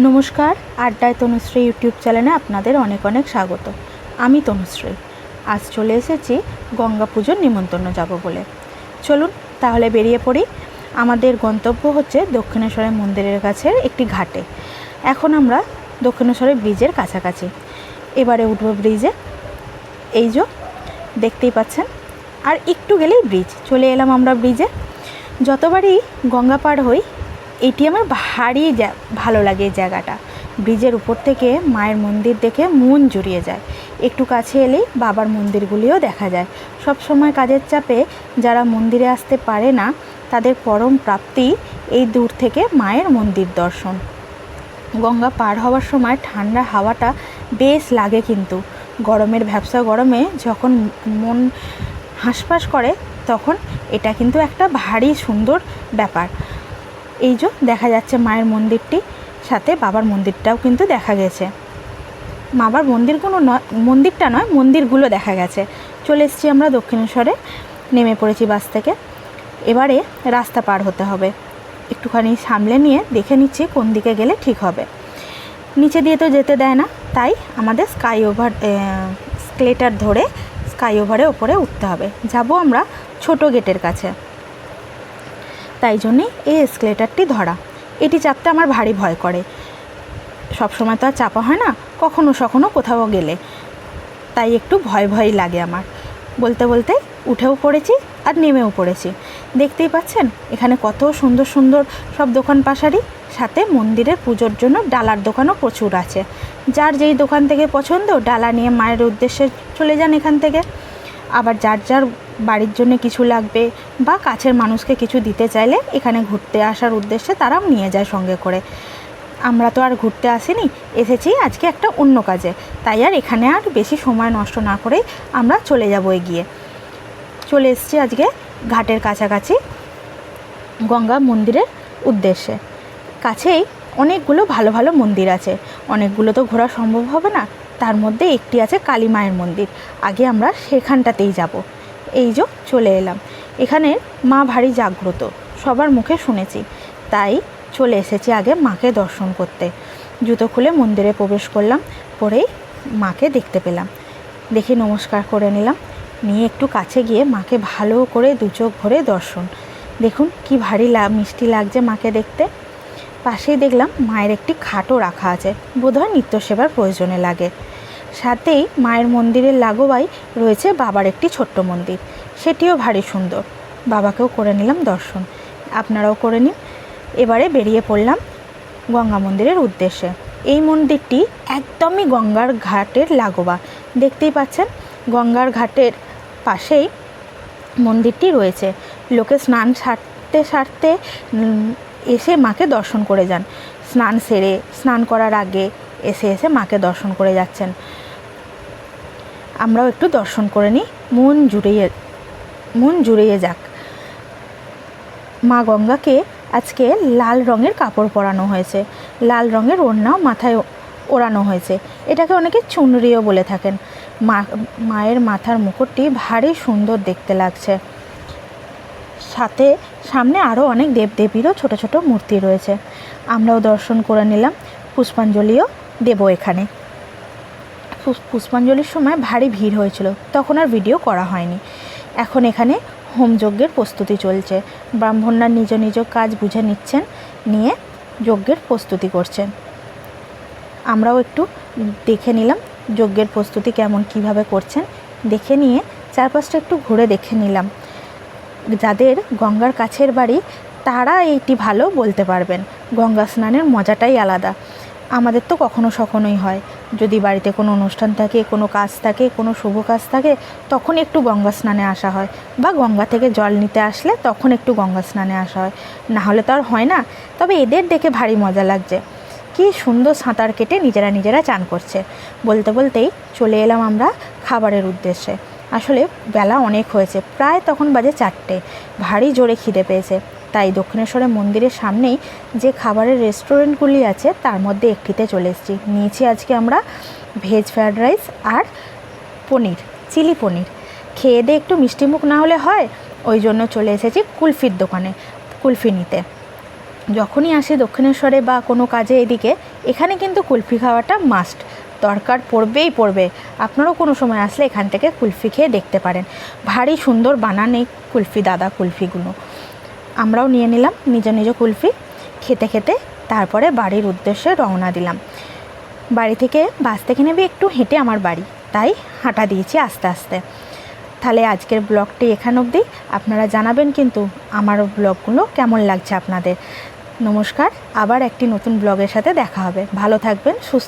নমস্কার, আড্ডায় তনুশ্রী ইউটিউব চ্যানেলে আপনাদের অনেক অনেক স্বাগত। আমি তনুশ্রী। আজ চলে এসেছি গঙ্গা পুজোর নিমন্ত্রণ যাব বলে। চলুন তাহলে বেরিয়ে পড়ি। আমাদের গন্তব্য হচ্ছে দক্ষিণেশ্বরের মন্দিরের কাছে একটি ঘাটে। এখন আমরা দক্ষিণেশ্বরের ব্রিজের কাছাকাছি। এবারে উঠবো ব্রিজে। এই যে, দেখতেই পাচ্ছেন। আর একটু গেলেই ব্রিজ। চলে এলাম আমরা ব্রিজে। যতবারই গঙ্গা পার হই এটি আমার ভারী ভালো লাগে এই জায়গাটা। ব্রিজের উপর থেকে মায়ের মন্দির দেখে মন জুড়িয়ে যায়। একটু কাছে এলেই বাবার মন্দিরগুলিও দেখা যায়। সব সময় কাজের চাপে যারা মন্দিরে আসতে পারে না, তাদের পরম প্রাপ্তি এই দূর থেকে মায়ের মন্দির দর্শন। গঙ্গা পার হওয়ার সময় ঠান্ডা হাওয়াটা বেশ লাগে কিন্তু। গরমের ভ্যাবসা গরমে যখন মন হাঁসফাঁস করে, তখন এটা কিন্তু একটা ভারী সুন্দর ব্যাপার। এই যে দেখা যাচ্ছে মায়ের মন্দিরটি, সাথে বাবার মন্দিরটাও কিন্তু দেখা গেছে। বাবার মন্দিরগুলো নয়, মন্দিরটা নয়, মন্দিরগুলো দেখা গেছে। চলে এসেছি আমরা দক্ষিণেশ্বরে, নেমে পড়েছি বাস থেকে। এবারে রাস্তা পার হতে হবে। একটুখানি সামলে নিয়ে দেখে নিচ্ছি কোন দিকে গেলে ঠিক হবে। নিচে দিয়ে তো যেতে দেয় না, তাই আমাদের স্কাই ওভার স্কেলেটার ধরে স্কাই ওভারে ওপরে উঠতে হবে। যাব আমরা ছোট গেটের কাছে। তাই জন্যে এই এসকেলেটারটি ধরা। এটি চাপতে আমার ভারী ভয় করে। সব সময় তো আর চাপা হয় না, কখনো সখনো কোথাও গেলে। তাই একটু ভয় ভয়ই লাগে আমার। বলতে বলতে উঠেও পড়েছি আর নেমেও পড়েছি। দেখতেই পাচ্ছেন, এখানে কত সুন্দর সুন্দর সব দোকান পাশারি, সাথে মন্দিরের পুজোর জন্য ডালার দোকানও প্রচুর আছে। যার যেই দোকান থেকে পছন্দ, ডালা নিয়ে মায়ের উদ্দেশ্যে চলে যান এখান থেকে। আবার যার যার বাড়ির জন্য কিছু লাগবে বা কাছের মানুষকে কিছু দিতে চাইলে এখানে ঘুরতে আসার উদ্দেশ্যে তারাও নিয়ে যায় সঙ্গে করে। আমরা তো আর ঘুরতে আসিনি, এসেছি আজকে একটা অন্য কাজে। তাই আর এখানে আর বেশি সময় নষ্ট না করেই আমরা চলে যাব এগিয়ে। চলে এসেছি আজকে ঘাটের কাছাকাছি গঙ্গা মন্দিরের উদ্দেশ্যে। কাছেই অনেকগুলো ভালো ভালো মন্দির আছে। অনেকগুলো তো ঘোরা সম্ভব হবে না। তার মধ্যে একটি আছে কালী মায়ের মন্দির। আগে আমরা সেখানটাতেই যাব। এই যে চলে এলাম। এখানে মা ভারী জাগ্রত, সবার মুখে শুনেছি। তাই চলে এসেছি আগে মাকে দর্শন করতে। জুতো খুলে মন্দিরে প্রবেশ করলাম, পরেই মাকে দেখতে পেলাম। দেখে নমস্কার করে নিলাম। নিয়ে একটু কাছে গিয়ে মাকে ভালো করে দু চোখ ভরে দর্শন। দেখুন কি ভারী লা, মিষ্টি লাগছে মাকে দেখতে। পাশেই দেখলাম মায়ের একটি খাটও রাখা আছে। বোধহয় নিত্য সেবার প্রয়োজনে লাগে। সাথেই মায়ের মন্দিরের লাগোবাই রয়েছে বাবার একটি ছোট্ট মন্দির। সেটিও ভারী সুন্দর। বাবাকেও করে নিলাম দর্শন। আপনারাও করে নিন। এবারে বেরিয়ে পড়লাম গঙ্গা মন্দিরের উদ্দেশ্যে। এই মন্দিরটি একদমই গঙ্গার ঘাটের লাগোয়া। দেখতেই পাচ্ছেন, গঙ্গার ঘাটের পাশেই মন্দিরটি রয়েছে। লোকে স্নান সারতে সারতে এসে মাকে দর্শন করে যান। স্নান সেরে, স্নান করার আগে এসে এসে মাকে দর্শন করে যাচ্ছেন। আমরাও একটু দর্শন করে নিই। মন জুড়িয়ে মন জুড়িয়ে যাক। মা গঙ্গাকে আজকে লাল রঙের কাপড় পরানো হয়েছে। লাল রঙের ওড়নাও মাথায় ওড়ানো হয়েছে। এটাকে অনেকে চুনরিও বলে থাকেন। মা, মায়ের মাথার মুকুটটি ভারী সুন্দর দেখতে লাগছে। সাথে সামনে আরও অনেক দেবদেবীরও ছোট ছোট মূর্তি রয়েছে। আমরাও দর্শন করে নিলাম। পুষ্পাঞ্জলিও দেব এখানে। পুষ- পুষ্পাঞ্জলির সময় ভারী ভিড় হয়েছিল, তখন আর ভিডিও করা হয়নি। এখন এখানে হোমযজ্ঞের প্রস্তুতি চলছে। ব্রাহ্মণরা নিজ নিজ কাজ বুঝে নিচ্ছেন, নিয়ে যজ্ঞের প্রস্তুতি করছেন। আমরাও একটু দেখে নিলাম যজ্ঞের প্রস্তুতি কেমন, কীভাবে করছেন। দেখে নিয়ে চারপাশটা একটু ঘুরে দেখে নিলাম। যাদের গঙ্গার কাছের বাড়ি, তারা এইটি ভালো বলতে পারবেন। গঙ্গা স্নানের মজাটাই আলাদা। আমাদের তো কখনো সখনোই হয়। যদি বাড়িতে কোনো অনুষ্ঠান থাকে, কোনো কাজ থাকে, কোনো শুভ কাজ থাকে, তখন একটু গঙ্গা স্নানে আসা হয়। বা গঙ্গা থেকে জল নিতে আসলে তখন একটু গঙ্গা স্নানে আসা হয়। না হলে তো আর হয় না। তবে এদের দেখে ভারী মজা লাগছে। কি সুন্দর সাঁতার কেটে নিজেরা নিজেরা চান করছে। বলতে বলতেই চলে এলাম আমরা খাবারের উদ্দেশ্যে। আসলে বেলা অনেক হয়েছে। প্রায় তখন বাজে চারটে। ভারী জোরে খিদে পেয়েছে। তাই দক্ষিণেশ্বরের মন্দিরের সামনেই যে খাবারের রেস্টুরেন্টগুলি আছে, তার মধ্যে একটিতে চলে এসেছি। নিয়েছি আজকে আমরা ভেজ ফ্রায়েড রাইস আর পনির, চিলি পনির। খেয়ে দিয়ে একটু মিষ্টিমুখ না হলে হয়, ওই জন্য চলে এসেছি কুলফির দোকানে, কুলফি নিতে। যখনই আসি দক্ষিণেশ্বরে বা কোনো কাজে এদিকে, এখানে কিন্তু কুলফি খাওয়াটা মাস্ট দরকার পড়বেই পড়বে। আপনারাও কোনো সময় আসলে এখান থেকে কুলফি খেয়ে দেখতে পারেন। ভারী সুন্দর বানান কুলফি, দাদা কুলফিগুলো। আমরাও নিয়ে নিলাম নিজ নিজ কুলফি, খেতে খেতে তারপরে বাড়ির উদ্দেশ্যে রওনা দিলাম। বাড়ি থেকে বাস থেকে নেবে একটু হেঁটে আমার বাড়ি, তাই হাঁটা দিয়েছি আস্তে আস্তে। তাহলে আজকের ব্লগটি এখান অবধি। আপনারা জানাবেন কিন্তু আমার ব্লগগুলো কেমন লাগছে আপনাদের। নমস্কার, আবার একটি নতুন ব্লগের সাথে দেখা হবে। ভালো থাকবেন, সুস্থ